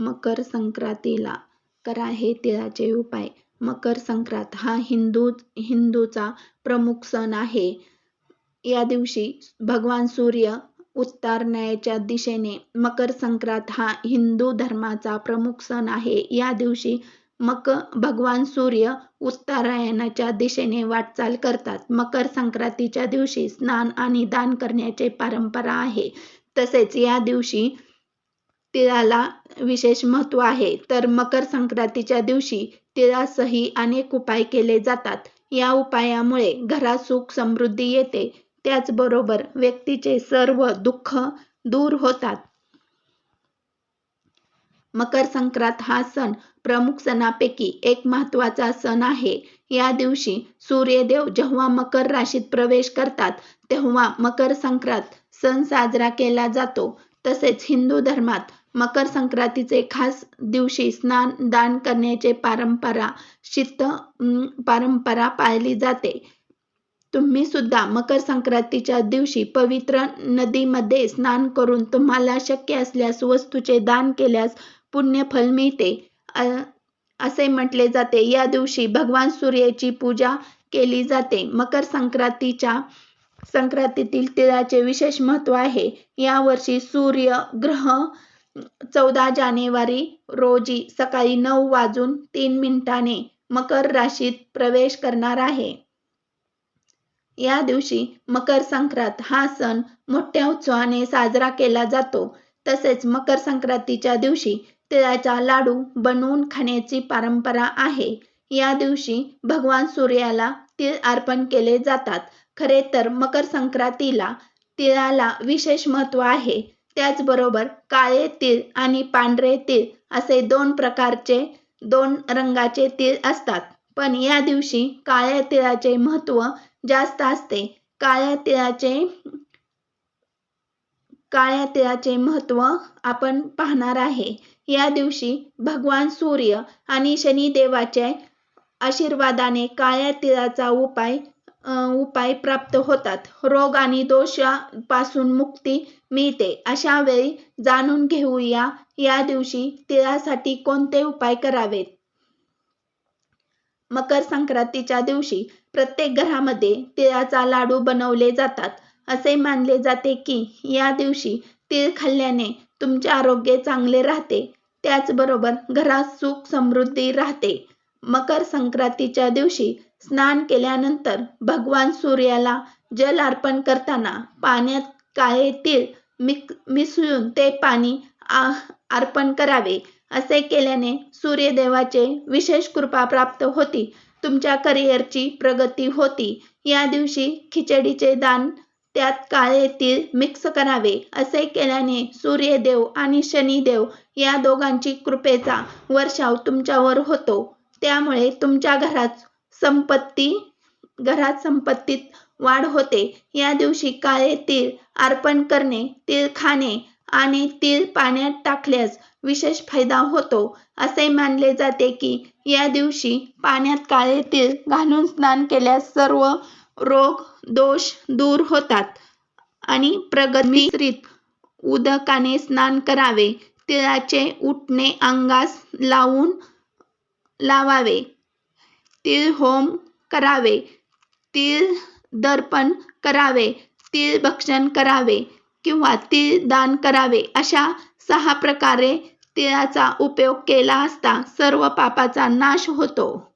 मकर संक्रांतीला करा हे तिळाचे उपाय. मकर संक्रांत हा हिंदू हिंदूचा प्रमुख सण आहे. या दिवशी भगवान सूर्य उत्तरण्याच्या दिशेने मकर संक्रांत हा हिंदू धर्माचा प्रमुख सण आहे. या दिवशी मक भगवान सूर्य उत्तरायणाच्या दिशेने वाटचाल करतात. मकर संक्रांतीच्या दिवशी स्नान आणि दान करण्याचे परंपरा आहे. तसेच या दिवशी तिळाला विशेष महत्त्व आहे. तर मकर संक्रांतीच्या दिवशी तिळासही अनेक उपाय केले जातात. या उपायामुळे घरात सुख समृद्धी येते. त्याचबरोबर व्यक्तीचे सर्व दुःख दूर होतात. मकर संक्रांत हा सण प्रमुख सणापैकी एक महत्त्वाचा सण आहे. या दिवशी सूर्यदेव जेव्हा मकर राशीत प्रवेश करतात तेव्हा मकर संक्रांत सण साजरा केला जातो. तसेच हिंदू धर्मात मकर संक्रांतीचे खास दिवशी स्नान दान करण्याचे परंपरा शिस्त परंपरा पाळली जाते. तुम्ही सुद्धा मकर संक्रांतीच्या दिवशी पवित्र नदीमध्ये स्नान करून तुम्हाला शक्य असल्यास वस्तूचे दान केल्यास पुण्यफल मिळते. असे म्हटले जाते. या दिवशी भगवान सूर्याची पूजा केली जाते. मकर संक्रांतीच्या संक्रांतीतील तिळाचे विशेष महत्त्व आहे. यावर्षी सूर्य ग्रह चौदा जानेवारी रोजी सकाळी नऊ वाजून तीन मिनिटाने मकर राशीत प्रवेश करणार आहे. या दिवशी मकर संक्रांत हा सण मोठ्या उत्सवाने साजरा केला जातो. तसेच मकर संक्रांतीच्या दिवशी तिळाचा लाडू बनवून खाण्याची परंपरा आहे. या दिवशी भगवान सूर्याला तीळ अर्पण केले जातात. खरे तर मकर संक्रांतीला तिळाला विशेष महत्त्व आहे. त्याचबरोबर काळे तीळ आणि पांढरे तीळ असे दोन प्रकारचे दोन रंगाचे तीळ असतात. पण या दिवशी काळ्या तिळाचे महत्त्व जास्त असते. काळ्या तिळाचे काळ्या तिळाचे महत्त्व आपण पाहणार आहे. या दिवशी भगवान सूर्य आणि शनिदेवाच्या आशीर्वादाने काळ्या तिळाचा उपाय उपाय प्राप्त होतात. रोग आणि दोषापासून मुक्ती मिळते. अशा वेळी जाणून घेऊया या दिवशी तिळासाठी कोणते उपाय करावेत? मकर संक्रांतीच्या दिवशी प्रत्येक घरामध्ये तिळाचा लाडू बनवले जातात. असे मानले जाते की या दिवशी तीळ खाल्ल्याने तुमचे आरोग्य चांगले राहते. त्याचबरोबर घरात सुख समृद्धी राहते. मकर संक्रांतीच्या दिवशी स्नान केल्यानंतर भगवान सूर्याला जल अर्पण करताना पाण्यात काळे तीळ मिक मिसळून ते पाणी अर्पण करावे असे केल्याने सूर्यदेवाचे विशेष कृपा प्राप्त होती. तुमच्या करिअरची प्रगती होती. या दिवशी खिचडीचे दान त्यात काळे तीळ मिक्स करावे असे केल्याने सूर्यदेव आणि शनिदेव या दोघांची कृपेचा वर्षाव तुमच्यावर होतो. त्यामुळे तुमच्या घरात संपत्ती घरात संपत्तीत वाढ होते. या दिवशी काळे तीळ अर्पण करणे तीळ खाणे आणि तीळ पाण्यात टाकल्यास विशेष फायदा होतो. असे मानले जाते की या दिवशी पाण्यात काळे तीळ घालून स्नान केल्यास सर्व रोग दोष दूर होतात आणि प्रगती उदकाने स्नान करावे. तिळाचे उठणे अंगास लावून लावावे. तीळ होम करावे. तीळ दर्पण करावे. तीळ भक्षण करावे किंवा तीळ दान करावे अशा सहा प्रकारे तिळाचा उपयोग केला असता सर्व पापाचा नाश होतो.